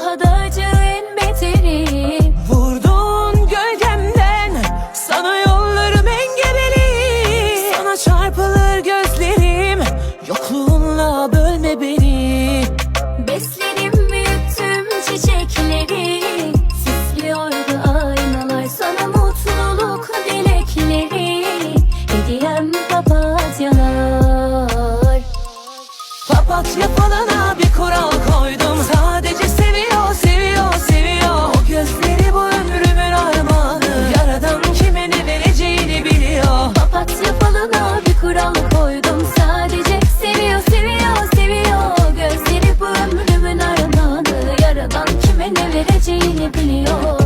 daha da acının beteri. Vurdun gölgemden sana yollarım engebeli. Sana çarpılır gözlerim yokluğunla bölme beni. Beslerim büyüttüm çiçekleri. Süslüyordu aynalar sana mutluluk dilekleri. Hediyem papatyalar. Papatya falana bir kural koydum ne vereceğini biliyor.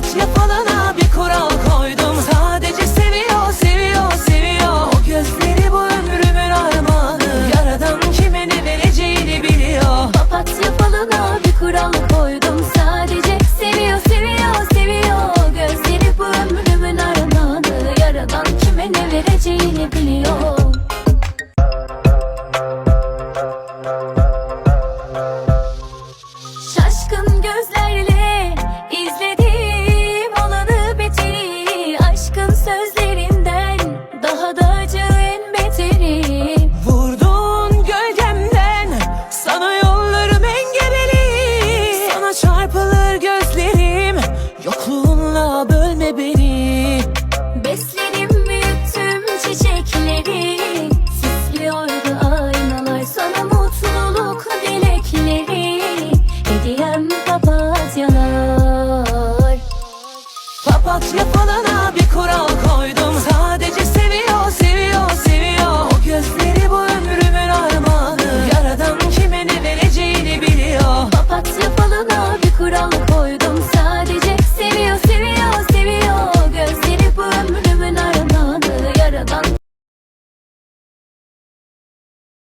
Papatya falına bir kural koydum. Sadece seviyor, seviyor, seviyor. O gözleri bu ömrümün armağanı. Yaradan kime ne vereceğini biliyor. Papatya falına bir kural koydum. Sadece seviyor seviyor seviyor. Gözleri bu ömrümün armağanı. Yaradan kime ne vereceğini biliyor Papatya falan